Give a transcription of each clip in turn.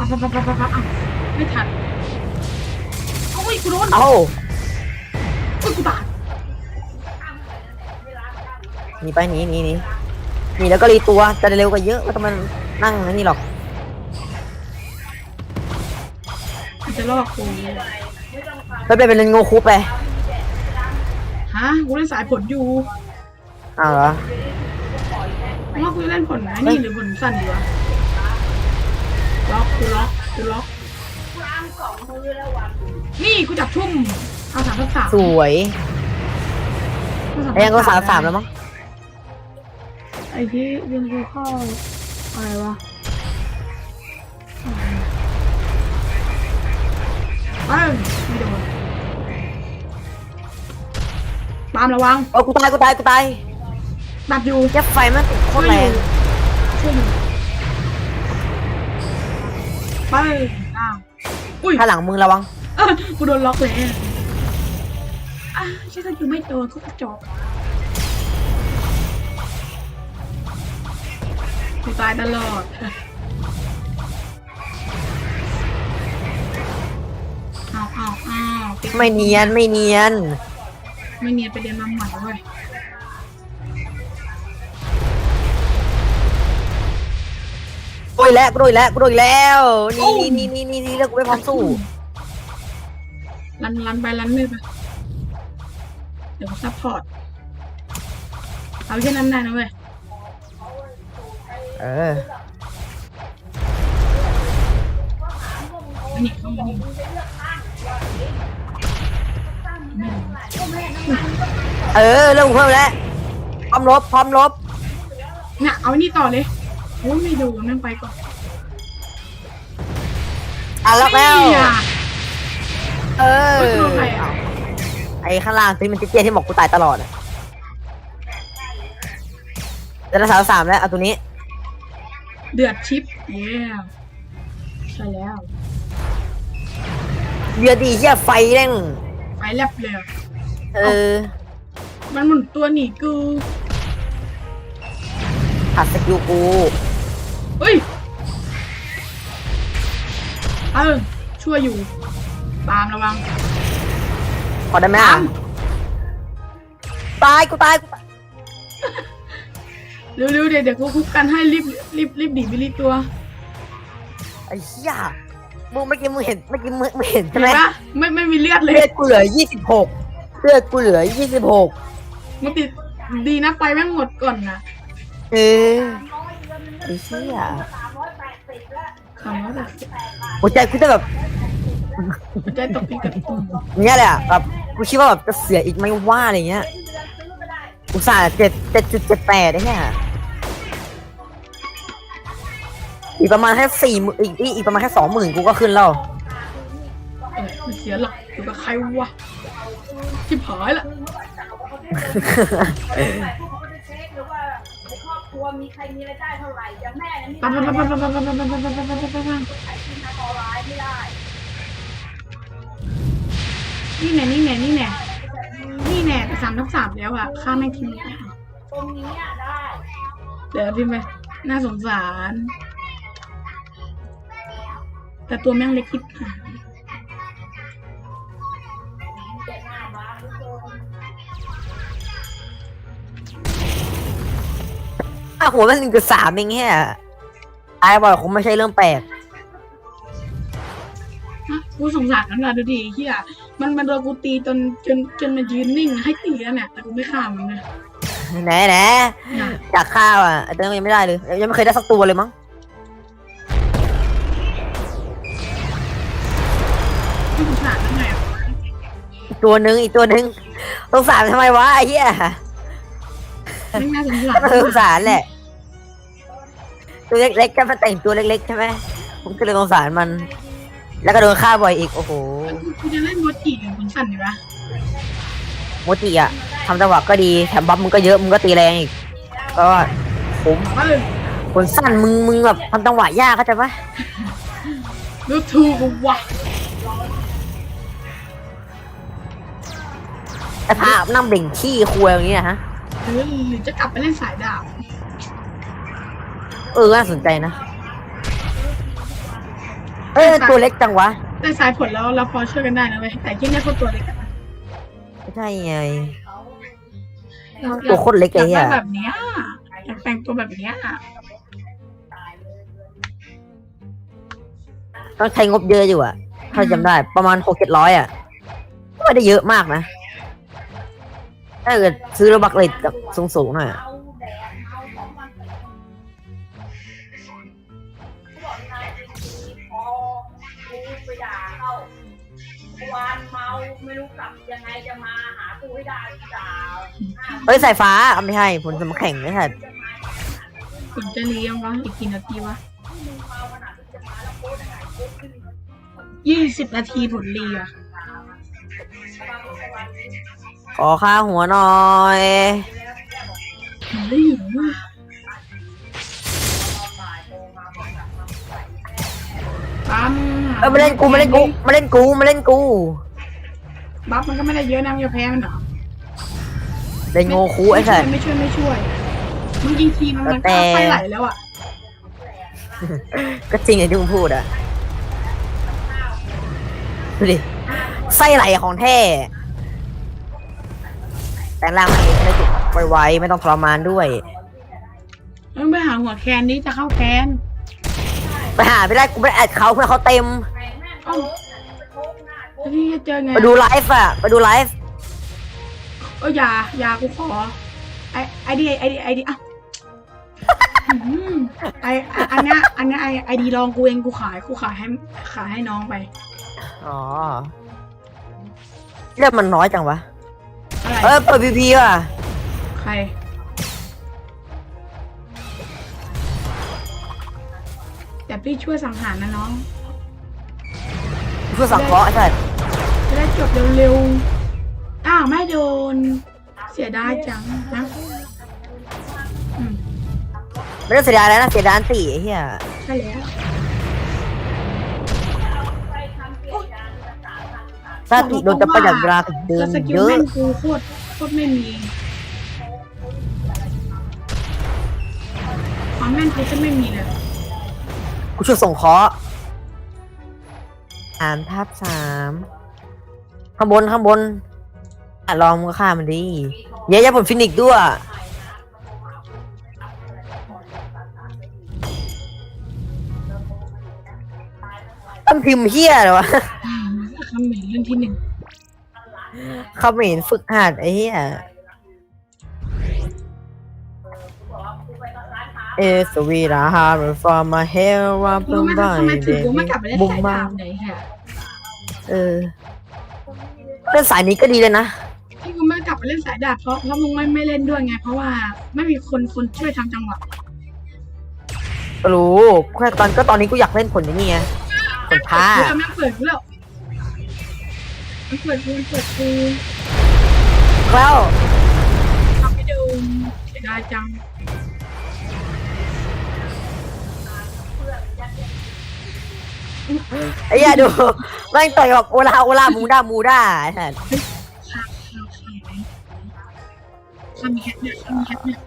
ปั๊บปั๊บปั๊บปั๊บปั๊บอ้าไม่ทันโอ้ยกูโดนเอาโอ้ยกูตายหนีไปหนีหนีหนีหนีแล้วก็รีตัวจะได้เร็วกว่าเยอะไม่ต้องมานั่งอันนี่หรอกจะลอกกูไปเป็นเป็นงูคุปไปฮะกูเล่นสายผลอยู่อ้าวเหรอว่ากูจะเล่นผลไหนนี่หรือผลสั้นดีวะ ล็อกกูล็อกกูล็อกนี่กูจับทุ่มเอาสามทับสามสวยเอาไอ้ยังก็สามสามแล้วมั้งไอ้ที่ยังกูเข้าอะไรวะเอ้ยไม่โดนตามระวังโอ้กูตายกูตายกูตายดับอยู่แจ็บไฟมันติดโคตรแรงช่วยอยู่ ไปอ้าวอุ้ยข้างหลังมึงระวัง เออกูโดนล็อกเลยอะใช่ถ้าอยู่ไม่โดนเขากระจอกกูตายตลอดอ้าวอ้าวอ้าวติ๊กไม่เนียนไม่เนียน ไม่เนียนไปเรียนมาใหม่เว้ย ยแล้วกูโดยแล้วกูโดยแล้วนี่นี่นี่นี่นี่แล้วกูไม่พร้อมสู้รันรันไปรันเลยไปเดี๋ยวกูซัพพอร์ตเอาแค่นั้นได้นะเว้ยเอออันนี้เข้ามานี่เออเริ่มเพิ่มแล้วพร้อมลบพร้อมลบเนี่ยเอาอันนี้ต่อเลยโอ้ยไม่ดูนั่งไปก่อน อะล็อกแล้วเหี้ยเออเฮ้ยโดนใครอะไอ้ข้างล่างที่มันเจี๊ยๆที่บอกกูตายตลอดอะจะได้สาวสามแล้วเอาตัวนี้ เดือดชิปเย้ใช่แล้ว เดือดดีเหี้ยไฟแร่งไฟแลบเลยอะเออมันหมุนตัวหนีกู ผัดสกิลกู เฮ้ย เออช่วยอยู่ ตามระวัง พอได้ไหมอะตามตายกูตายกูตายเร็วๆเดี๋ยวเดี๋ยวกูคุกกันให้รีบรีบรีบดีไปรีบตัวไอ้เหี้ยมึงเมื่อกี้มึงเห็นเมื่อกี้มึงมึงเห็นใช่เห็นไหมปะไม่ไม่มีเลือดเลย เลือดกูเหลือยี่สิบหกเลือดกูเหลือยี่สิบหกมันติดดีนะไปแม่งหมดก่อนนะเออไอ้เหี้ย คำว่าแบบหัวใจกูจะแบบหัวใจตกอีกกับตุ่มเนี้ยแหลยอะแบบกูคิดว่าแบบจะเสียอีกไหม่ว่าอะไรเงี้ย อุตส่าห์เจ็ดเจ็ดจุดเจ็ดแปดได้แค่อีกประมาณแค่สี่หมื่นอีกอีกอีกประมาณแค่สองหมื่นกูก็ขึ้นแล้ว เออมันเสียหลักอยู่กับใครวะชิบหายละ ครอบครัวมีใครมีรายได้เท่าไหร่อย่างแม่เนี่ยมีปั๊บปั๊บปั๊บปั๊บปั๊บปั๊บปั๊บปั๊บปั๊บปั๊บปั๊บปั๊บปั๊บขายกินทางออนไลน์ไม่ได้นี่แน่นี่แน่นี่แน่นี่แน่แต่สามทับสามแล้วอะข้าไม่ทิ้งตรงนี้อะได้ เดี๋ยวพิมพ์ไปน่าสงสาร แต่ตัวแม่งเล็กทิบหาย อะหัวมันหนึ่งจุดสามเองแค่ตายบ่อยคงไม่ใช่เรื่องแปลกฮะกูสงสารมันอะดูดิเฮียมันมันโดนกูตีจนจนจนมันยืนนิ่งให้ตีแล้วเนี่ยแต่กูไม่ฆ่ามันนะแหน่แหน่จากข้าวอะไอ้เต้ยยังไม่ได้เลย ยังไม่เคยได้สักตัวเลยมั้งไม่สงสารทำไงอะอีกตัวหนึ่งอีกตัวหนึ่งสงสารทำไมวะไอ้เหี้ย ไม่น่าสงสารก็สงสารแหละ ตัวเล็กๆก็มาแต่งตัวเล็กๆใช่ไหมผมก็เลยสงสารมัน แล้วก็โดนฆ่าบ่อยอีก โอ้โหกูจะเล่นโมจิหรือคนสั่นดีวะโมจิอะทำจังหวะก็ดีแถมบัฟมึงก็เยอะมึงก็ตีแรงอีก ก็ผมเออคนสั้นมึงมึงแบบทำจังหวะยากเข้าใจปะดูถูกกูวะไอ้พานั่งเบ่งขี้คุยอย่างเงี้ยฮะ หรือหรือจะกลับไปเล่นสายดาบเออน่าสนใจนะ เอ้ยตัวเล็กจังวะได้สายผลแล้วเราพอช่วยกันได้นะเว้ยแต่ที่เนี่ยเขาตัวเล็กอะไม่ใช่ไงอยากตัวโคตรเล็กอยากเลยได้อะแบบเนี้ยอยากแต่งตัวแบบเนี้ยต้องใช้งบเยอะอยู่อะถ้าจำได้ประมาณหกเจ็ดร้อยอะก็ไม่ได้เยอะมากนะ ถ้าเกิดซื้อระบักเหล็กกับสูงๆหน่อยอะเอาแดดเอาของมันไปเขาบอกทางดีๆพอกูไปด่าเขาเมื่อวานเมาไม่รู้กลับยังไงจะมาหากูให้ได้หรือเปล่าเฮ้ยสายฟ้าเอาไม่ใช่ผลสมแข่งไม่ใช่จะมาผลจะเลี้ยงวะอีกกี่นาทีวะที่มึงเมาขนาดที่จะมาแล้วโพสต์อะไรโพสต์ขึ้นยี่สิบนาทีผลเลีย ขอค่าหัวหน่อยเฮ้ยปั๊มเอ้ยมาเล่นกูมาเล่นกูมาเล่นกูมาเล่นกูบัฟมันก็ไม่ได้เยอะนะมันจะแพ้มันเหรอเล่นโง่คูไอ้สัส ไม่ช่วยไม่ช่วยมึงยิงทีมันมันแต่ ก็ไฟไหลแล้วอะก็จริงอย่างที่มึงพูดอะดูดิไส้ไหลของแท้ แต่งร่างมาเองได้จุดไวๆไม่ต้องทรมานด้วยมึงไปหาหัวแคนนี้จะเข้าแคนไปหาไม่ได้กูไปแอดเขาเพื่อนเขาเต็มเอ้าแล้วนี่จะเจอไงไปดูไลฟ์อะไปดูไลฟ์เอออย่าอย่ากูขอ ไอไอดีไอดีไอดีอะอื้อหือไออะอันเนี้ยอันเนี้ยไอไอดีลองกูเองกูขายกูขายให้ขายให้น้องไป อ๋อเรื่องมันน้อยจังวะ อะไร เออเปิดพีพีว่ะใคร แต่พี่ช่วยสังหารนะน้อง เพื่อสังเคราะห์ไอ้สัสจะได้จบเร็วๆ อ้าว ไม่โดน เสียดายจังนะอืมไม่ต้องเสียดายแล้วนะเสียดายอันตีไอ้เหี้ยใช่แล้ว ถ้าติโดนจะประหยัดเวลากับเดิแล้วมสกิลเยอะแม่งกูโคตรโคตรไม่มีความแม่นกูจะไม่มีเลยกูช่วยส่งเคราะห์อ่านทับสามข้างบนข้างบนอะลองมือฆ่ามันดีเย้ยยาผลฟินิกซ์ด้วยต้องพิมพ์เฮียเหรอวะ อืมคำหมิ่นเรื่องที่หนึ่งเขาไม่เห็นฝึกหัดไอ้เหี้ยเอสวีราฮาร์ฟอร์มาเฮลว่ารู้เพิ่มไหมไปทำไมถึเด็งกกูไม่กลับไปเล่นบุ้งสายมาดาบไหนฮะเออเล่นสายนี้ก็ดีเลยนะ ที่กูไม่กลับไปเล่นสายดาบเพราะเพราะมึงไม่ไม่เล่นด้วยไง เพราะว่าไม่มีคนคนช่วยทำจังหวะรู้แค่ตอนก็ตอนนี้กูอยากเล่นผลอย่างนี้ไงผลท้า เปิดมันเปิดกูแล้ว มันเปิดกูมันเปิดกูแล้วทำไม่ดูเสียดายจังไอ้เหี้ยดูแม่งต่อยแบบโอลาโอลามูด้ามูด้าไอ้สัสข้าข้าข้าไหมข้ามีแฮกเนี่ยข้ามีแฮกเนี่ย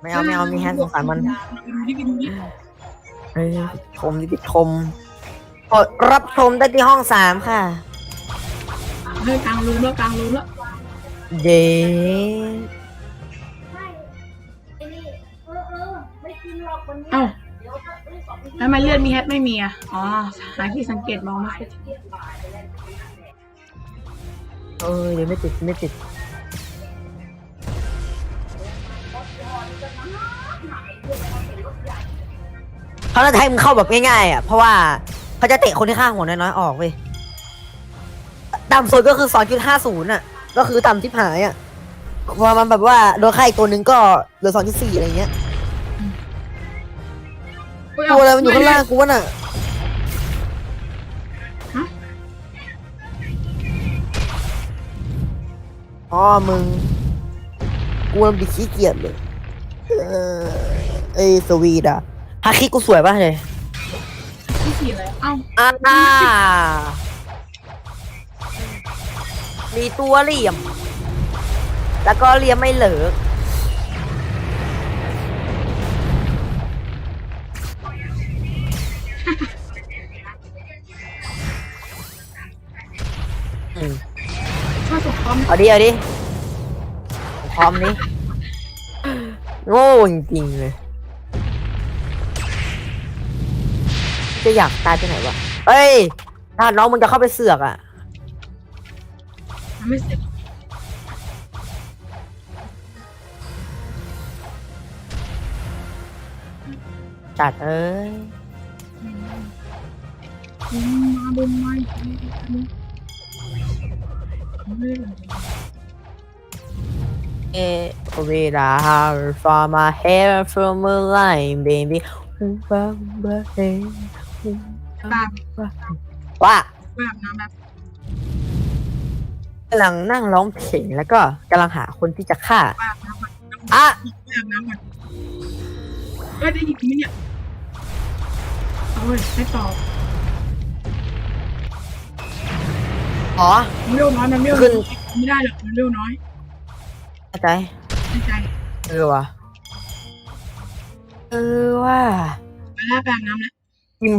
ไม่เอาไม่เอามีแฮนด์สงสารมันดูดิดูดิเอ้ยชมดิชมกดรับชมได้ที่ห้องสามค่ะ เฮ้ยกลางรูมแล้วกลางรูมแล้วเย้ไม่ไอ้นี่เออเออไม่กินหรอกวันนี้เอ้าเดี๋ยวถ้าเอ้ยสองแล้วทำไมเลือดมีแฮกไม่มีอะ อ๋อ หาที่สังเกตมองไม่ค่อยเห็นเออเดี๋ยวไม่ติดไม่ติดเขาจะให้มึงเข้าแบบง่ายๆอะ เพราะว่าเขาจะเตะคนที่ข้างหัวน้อยๆออกเว้ย ต่ำสุดก็คือ2.50อะ ก็คือต่ำที่หายอะพอมันแบบว่าโดนค่าอีกตัวหนึ่งก็เหลือ2.4อะไรเงี้ยตัวอะไรมันอยู่ข้างล่างกูวะน่ะฮะอ๋อมึงกูมันบิขี้เกียจเลย เออไอ้สวีดอะฮาคิกูสวยป่ะเลยที่สี่เลยเอ้าอ่า มีตัวเหลี่ยม แล้วก็เลี้ยมไม่เหลือข้าสมพร้อมเอาดิเอาดิพร้อมนี้ โง่จริงเลย จะอยากตายที่ไหนวะเอ้ย ถ้าน้องมึงจะเข้าไปเสือกอะ มันไม่เสร็จจัดเอ้ยอืมมาบนไม้ไม่เอเวลา from my hair from a line baby ปากว่าแบบน้ำแบบ กำลังนั่งร้องเพลงแล้วก็กำลังหาคนที่จะฆ่าปากน้ำแบบอะแบบน้ำแบบเอ้ยได้ยินไหมเนี่ยเอาเว้ยให้ตอบอ๋อ มันเร็วน้อยมันเร็วขึ้น ไม่ได้หรอกมันเร็วน้อยเข้าใจ ไม่ใจเออว่ะเออว่า ไปแล้วแบบน้ำแล้วยิง